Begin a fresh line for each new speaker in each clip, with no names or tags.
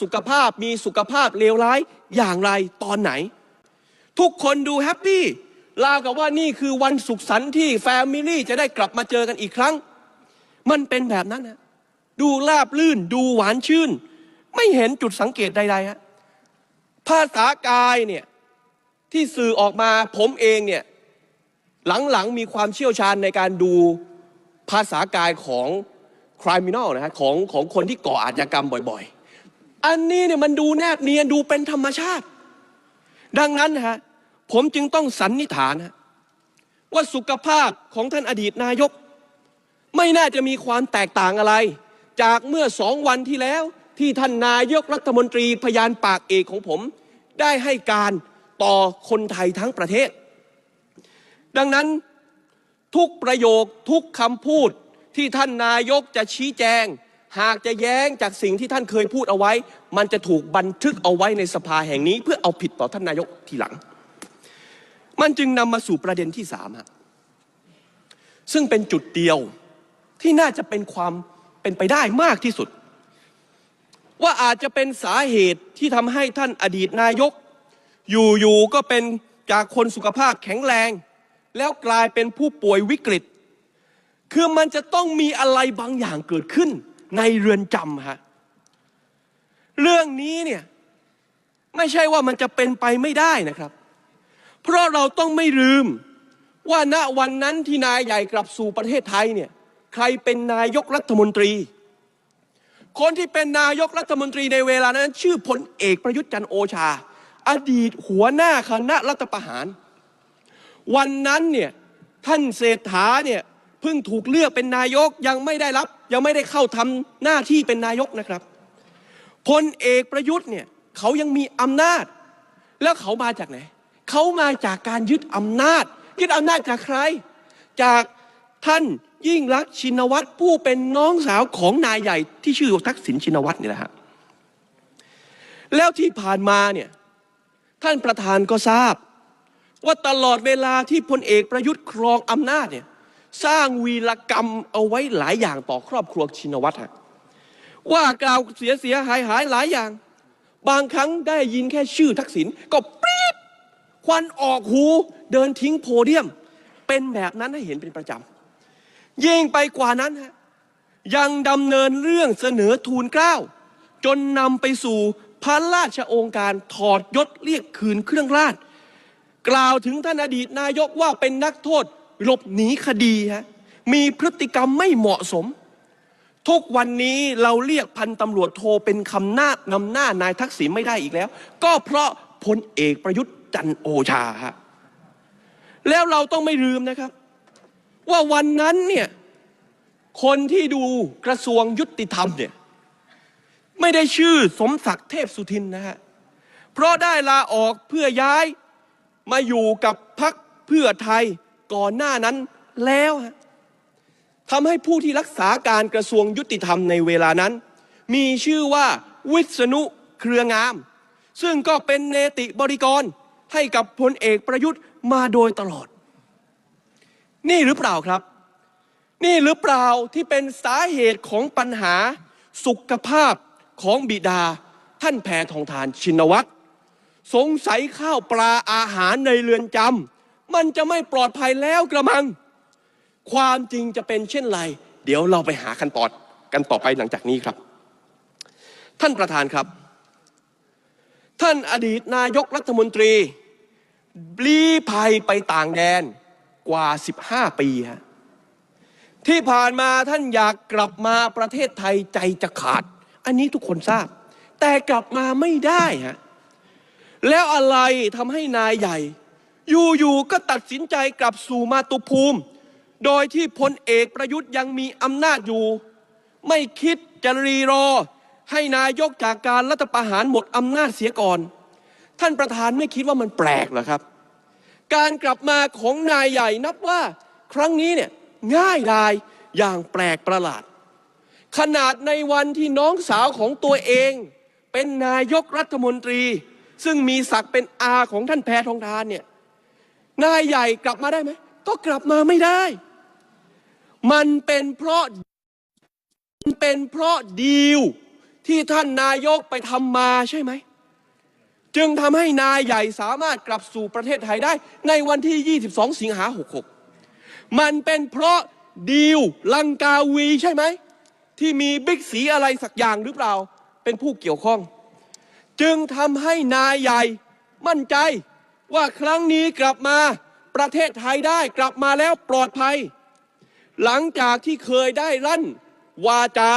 สุขภาพมีสุขภาพเลวร้ายอย่างไรตอนไหน ทุกคนดูแฮปปี้ราวกับว่านี่คือวันสุขสันต์ที่แฟมิลี่จะได้กลับมาเจอกันอีกครั้ง มันเป็นแบบนั้นนะดูลาบลื่นดูหวานชื่น ไม่เห็นจุดสังเกตใดๆฮะภาษากายเนี่ยที่สื่อออกมาผมเองเนี่ยหลังๆมีความเชี่ยวชาญในการดูภาษากายของคริมินอลนะฮะของของคนที่ก่ออาชญากรรมบ่อยๆ อันนี้เนี่ยมันดูแนบเนียนดูเป็นธรรมชาติ ดังนั้นฮะผมจึงต้องสันนิษฐานฮะว่าสุขภาพของท่านอดีตนายก ไม่น่าจะมีความแตกต่างอะไร จากเมื่อสองวันที่แล้วที่ท่านนายกรัฐมนตรีพยานปากเอกของผม ได้ให้การต่อคนไทยทั้งประเทศ ดังนั้นทุกประโยคทุกคำพูดที่ท่านนายกจะชี้แจง หากจะแย้งจากสิ่งที่ท่านเคยพูดเอาไว้ มันจะถูกบันทึกเอาไว้ในสภาแห่งนี้ เพื่อเอาผิดต่อท่านนายกทีหลัง มันจึงนำมาสู่ประเด็นที่สามฮะซึ่งเป็นจุดเดียวที่น่าจะเป็นความเป็นไปได้มากที่สุด ว่าอาจจะเป็นสาเหตุที่ทำให้ท่านอดีตนายก อยู่ๆก็เป็นจากคนสุขภาพแข็งแรง แล้วกลายเป็นผู้ป่วยวิกฤต คือมันจะต้องมีอะไรบางอย่างเกิดขึ้น ในเรือนจำฮะเรื่องนี้เนี่ยไม่ใช่ว่ามันจะเป็นไปไม่ได้นะครับ เพราะเราต้องไม่ลืมว่าณวันนั้นที่นายใหญ่กลับสู่ประเทศไทยเนี่ยใครเป็นนายกรัฐมนตรี คนที่เป็นนายกรัฐมนตรีในเวลานั้น ชื่อพลเอกประยุทธ์จันโอชา อดีตหัวหน้าคณะรัฐประหาร วันนั้นเนี่ยท่านเศรษฐาเนี่ย ถูกเลือกเป็นนายกยังไม่ได้รับ ยังไม่ได้เข้าทำหน้าที่เป็นนายกนะครับพลเอกประยุทธ์เนี่ยเขายังมีอำนาจ แล้วเขามาจากไหนเขามาจากการยึดอำนาจ ยึดอำนาจจากใคร จากท่านยิ่งรักชินวัตรผู้เป็นน้องสาวของนายใหญ่ที่ชื่อทักษิณชินวัตรนี่แหละฮะแล้วที่ผ่านมาเนี่ยท่านประธานก็ทราบ ว่าตลอดเวลาที่พลเอกประยุทธ์ครองอำนาจเนี่ย สร้างวีรกรรมเอาไว้หลายอย่างต่อครอบครัวชินวัตรฮะว่ากล่าวเสียเสียหายหายหลายอย่าง บางครั้งได้ยินแค่ชื่อทักษิณก็ปรี๊ดควันออกหูเดินทิ้งโพเดียม เป็นแบบนั้นให้เห็นเป็นประจำยิ่งไปกว่านั้นฮะยังดำเนินเรื่องเสนอทูลเกล้า จนนำไปสู่พระราชองการถอดยศเรียกคืนเครื่องราช กล่าวถึงท่านอดีตนายกว่าเป็นนักโทษ หลบหนีคดีฮะมีพฤติกรรมไม่เหมาะสม ทุกวันนี้เราเรียกพันตำรวจโทเป็นคำหน้านำหน้านายทักษิณไม่ได้อีกแล้ว ก็เพราะพลเอกประยุทธ์จันโอชาฮะแล้วเราต้องไม่ลืมนะครับ ว่าวันนั้นเนี่ยคนที่ดูกระทรวงยุติธรรมเนี่ยไม่ได้ชื่อสมศักดิ์เทพสุทินนะฮะเพราะได้ลาออกเพื่อย้ายมาอยู่กับพักเพื่อไทย ก่อนหน้านั้นแล้วทำให้ผู้ที่รักษาการกระทรวงยุติธรรมในเวลานั้น มีชื่อว่าวิษณุเครืองาม ซึ่งก็เป็นเนติบริกรให้กับพลเอกประยุทธ์มาโดยตลอด นี่หรือเปล่าครับ นี่หรือเปล่าที่เป็นสาเหตุของปัญหาสุขภาพของบิดาท่านแพทองทานชินวัตรสงสัยข้าวปลาอาหารในเรือนจำ มันจะไม่ปลอดภัยแล้วกระมัง ความจริงจะเป็นเช่นไร เดี๋ยวเราไปหาคันตอนกันต่อไปหลังจากนี้ครับ ท่านประธานครับ ท่านอดีตนายกรัฐมนตรีลี้ภัยไปต่างแดนกว่า 15 ปีฮะที่ผ่านมาท่านอยากกลับมาประเทศไทยใจจะขาด อันนี้ทุกคนทราบ แต่กลับมาไม่ได้ฮะแล้วอะไรทำให้นายใหญ่ อยู่ๆก็ตัดสินใจกลับสู่มาตุภูมิ โดยที่พลเอกประยุทธ์ยังมีอำนาจอยู่ ไม่คิดจะรีรอ ให้นายกจากการรัฐประหารหมดอำนาจเสียก่อน ท่านประธานไม่คิดว่ามันแปลกเหรอครับ การกลับมาของนายใหญ่นับว่าครั้งนี้เนี่ยง่ายดายอย่างแปลกประหลาด ขนาดในวันที่น้องสาวของตัวเอง เป็นนายกรัฐมนตรี ซึ่งมีศักดิ์เป็นอาของท่านแพทองทานเนี่ย นายใหญ่กลับมาได้ไหม ก็กลับมาไม่ได้ มันเป็นเพราะมันเป็นเพราะดีลที่ท่านนายกไปทำมาใช่ไหม จึงทำให้นายใหญ่สามารถกลับสู่ประเทศไทยได้ ในวันที่ 22 สิงหา 66 มันเป็นเพราะดีลลังกาวีใช่ไหม ที่มีบิ๊กสีอะไรสักอย่างหรือเปล่า เป็นผู้เกี่ยวข้อง จึงทำให้นายใหญ่มั่นใจ ว่าครั้งนี้กลับมาประเทศไทยได้กลับมาแล้วปลอดภัย หลังจากที่เคยได้รั่นวาจา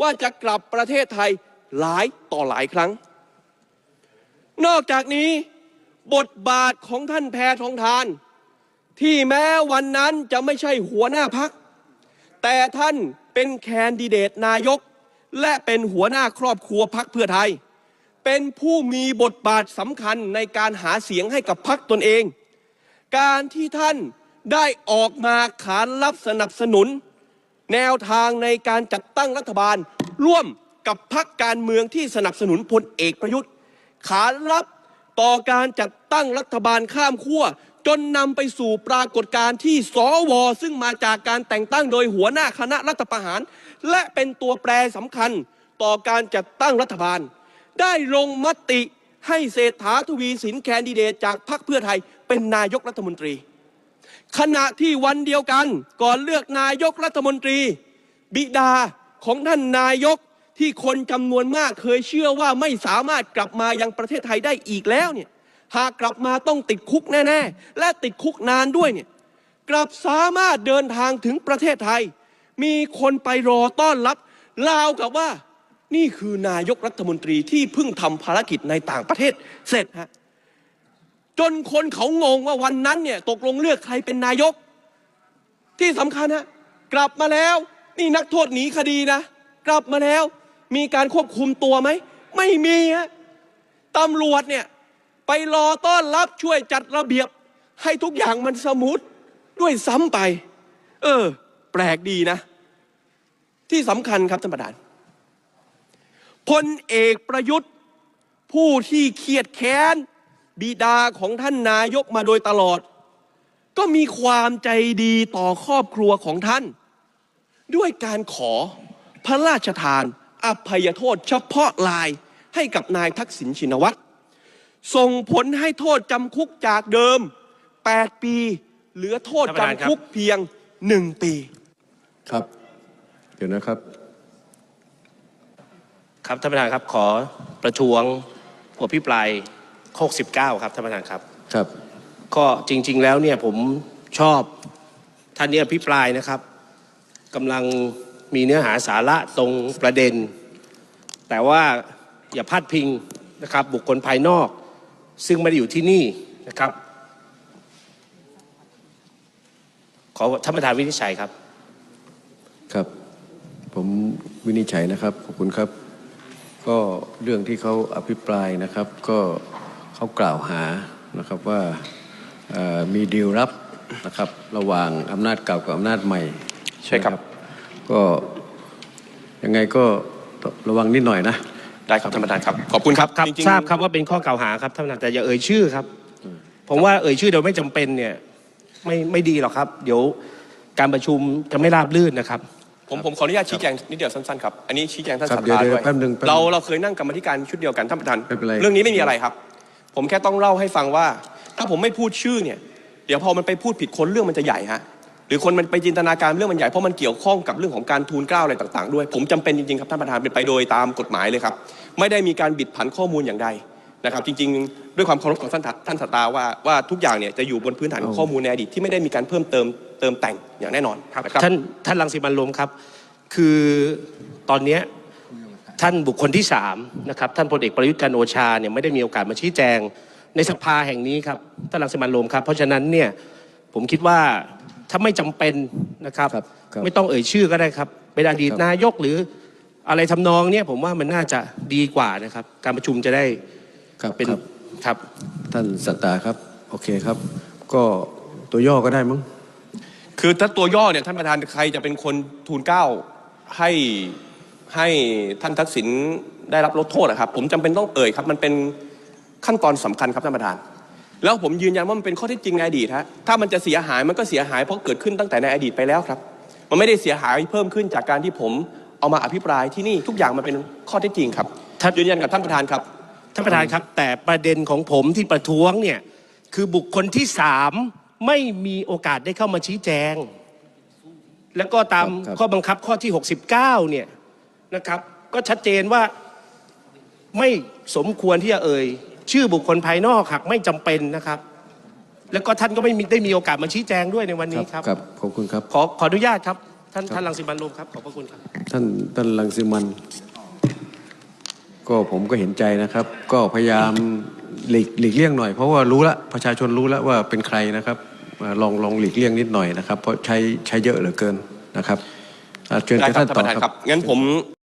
ว่าจะกลับประเทศไทยหลายต่อหลายครั้ง นอกจากนี้บทบาทของท่านแพทองทาน ที่แม้วันนั้นจะไม่ใช่หัวหน้าพัก แต่ท่านเป็นแคนดิเดตนายก และเป็นหัวหน้าครอบครัวพักเพื่อไทย เป็นผู้มีบทบาทสำคัญในการหาเสียงให้กับพักตนเอง การที่ท่านได้ออกมาขานรับสนับสนุน แนวทางในการจัดตั้งรัฐบาล ร่วมกับพักการเมืองที่สนับสนุนพลเอกประยุทธ์ ขานรับต่อการจัดตั้งรัฐบาลข้ามขั้วจนนำไปสู่ปรากฏการณ์ที่สวซึ่งมาจากการแต่งตั้งโดยหัวหน้าคณะรัฐประหาร และเป็นตัวแปรสำคัญต่อการจัดตั้งรัฐบาล ได้ลงมติให้เศรษฐาทวีสินแคนดิเดตจากพรรคเพื่อไทยเป็นนายกรัฐมนตรี ขณะที่วันเดียวกันก่อนเลือกนายกรัฐมนตรี บิดาของท่านนายกที่คนจำนวนมากเคยเชื่อว่าไม่สามารถกลับมายังประเทศไทยได้อีกแล้วเนี่ยหากกลับมาต้องติดคุกแน่ ๆ และติดคุกนานด้วยเนี่ยกลับสามารถเดินทางถึงประเทศไทย มีคนไปรอต้อนรับราวกับว่า นี่คือนายกรัฐมนตรีที่เพิ่งทำภารกิจในต่างประเทศเสร็จฮะจนคนเขางงว่าวันนั้นเนี่ยตกลงเลือกใครเป็นนายก ที่สำคัญฮะกลับมาแล้ว นี่นักโทษหนีคดีนะ กลับมาแล้ว มีการควบคุมตัวไหม ไม่มีฮะตำรวจเนี่ยไปรอต้อนรับช่วยจัดระเบียบ ให้ทุกอย่างมันสมูทด้วยซ้ำไป เออ แปลกดีนะ ที่สำคัญครับท่านประธาน พลเอกประยุทธ์ ผู้ที่เครียดแค้น บิดาของท่านนายกมาโดยตลอด ก็มีความใจดีต่อครอบครัวของท่าน ด้วยการขอพระราชทานอภัยโทษเฉพาะลายให้กับนายทักษิณชินวัตรส่งผลให้โทษจำคุกจากเดิม 8 ปี เหลือโทษจำคุกเพียง 1 ปี
ครับ เดี๋ยวนะครับ
ครับท่านประธานครับขอประท้วงหัวพิปรายโคก19 ครับท่านประธานครับ
ครับ
ก็จริง ๆ แล้วเนี่ยผมชอบท่านเนี่ยพิปรายนะครับกำลังมีเนื้อหาสาระตรงประเด็น แต่ว่าอย่าพาดพิงนะครับบุคคลภายนอก ซึ่งไม่ได้อยู่ที่นี่นะครับ ขอท่านประธานวินิจฉัยครับ
ครับ ผมวินิจฉัยนะครับ ขอบคุณครับ ก็เรื่องที่เขาอภิปรายนะครับก็เขากล่าวหานะครับว่าเอ่อมีดีลลับนะครับระหว่างอำนาจเก่ากับอำนาจใหม่
ใช่ครับ
นะก็ยังไงก็ระวังนิดหน่อยนะ
ได้ครับท่านประธานครับ ขอบคุณครับ
ครับ
จงๆ
ทราบครับว่าเป็นข้อกล่าวหาครับท่านประธานแต่อย่าเอ่ยชื่อครับ ผมว่าเอ่ยชื่อโดยไม่จำเป็นเนี่ยไม่ไม่ดีหรอกครับ เดี๋ยวการประชุมจะไม่ราบรื่นนะครับ
ผมผมขออนุญาตชี้แจงนิดเดียวสั้นๆครับ อันนี้ชี้แจงท่าน
ครับ
สัต
เดี๋ยว
ตา
เดี๋ยว
ด้วย
แป๊บนึงแป๊บนึง
เราเราเคยนั่งกรรมธิการชุดเดียวกันท่านประธาน
ไม่เป็นไร
เรื่องนี้ไม่มีอะไรครับ ผมแค่ต้องเล่าให้ฟังว่า ถ้าผมไม่พูดชื่อเนี่ย เดี๋ยวพอมันไปพูดผิดคนเรื่องมันจะใหญ่ฮะหรือคนมันไปจินตนาการเรื่องมันใหญ่เพราะมันเกี่ยวข้องกับเรื่องของการทูลเกล้าอะไรต่าง ๆ ด้วย ผมจำเป็นจริงๆครับท่านประธานเป็นไปโดยตามกฎหมายเลยครับ ไม่ได้มีการบิดผันข้อมูลอย่างใด นะครับจริงๆ ด้วยความเคารพของท่านท่านสตาว่าว่าทุกอย่างเนี่ยจะอยู่บนพื้นฐานของข้อมูลในอดีตที่ไม่ได้มีการเพิ่มเติมเติมแต่งอย่างแน่นอนนะครับ
ท่านท่านรังสิมันต์โรมครับ คือตอนเนี้ยท่านบุคคลที่สามนะครับท่านพลเอกประยุทธ์จันทร์โอชาเนี่ยไม่ได้มีโอกาสมาชี้แจงในสภาแห่งนี้ครับท่านรังสิมันต์โรมครับ เพราะฉะนั้นเนี่ยผมคิดว่าถ้าไม่จำเป็นนะครับ
ครับครับ
ไม่ต้องเอ่ยชื่อก็ได้ครับเป็นอดีต
ครับ
นายกหรืออะไรทำนองเนี่ยผมว่ามันน่าจะดีกว่านะครับ การประชุมจะได้
ครับ
เป็น
ครับ
ครับ
ท่านสัตตาครับ โอเคครับ ก็ตัวย่อก็ได้มั้ง
คือถ้าตัวย่อเนี่ยท่านประธานใครจะเป็นคนทูลเกล้าให้ให้ท่านทักษิณได้รับลดโทษนะครับ ผมจำเป็นต้องเอ่ยครับ มันเป็นขั้นตอนสำคัญครับท่านประธาน แล้วผมยืนยันว่ามันเป็นข้อเท็จจริงในอดีตฮะถ้ามันจะเสียหายมันก็เสียหายเพราะเกิดขึ้นตั้งแต่ในอดีตไปแล้วครับ มันไม่ได้เสียหายเพิ่มขึ้นจากการที่ผมเอามาอภิปรายที่นี่ทุกอย่างมันเป็นข้อเท็จจริงครับ
ท่าน
ยืนยันกับท่านประธานครับ
ท่านประธานครับ แต่ประเด็นของผมที่ประท้วงเนี่ยคือบุคคลที่สามไม่มีโอกาสได้เข้ามาชี้แจง แล้วก็ตาม
ครับ
ข้อบังคับข้อที่ 69 เนี่ยนะครับ ก็ชัดเจนว่าไม่สมควรที่จะเอ่ย ชื่อบุคคลภายนอกหากไม่จำเป็นนะครับ แล้วก็ท่านก็ไม่มีได้มีโอกาสมาชี้แจงด้วยในวันนี้ครับ
ครับขอบคุณครับ
ขอขออนุญาตครับ ท่านท่านรังสิมันต์โรมครับขอบพระคุณครับ
ท่านท่านลังสิมันต์ ก็ผมก็เห็นใจนะครับ ก็พยายามหลีกหลีกเลี่ยงหน่อยเพราะว่ารู้ละประชาชนรู้แล้วว่าเป็นใครนะครับลองลองหลีกเลี่ยงนิดหน่อยนะครับ เพราะใช้ใช้เยอะเหลือเกินนะครับอาเชิญ
ได้ครับ
ท่านต่
ป
อ
ระธาน
ครั
บงั้นผม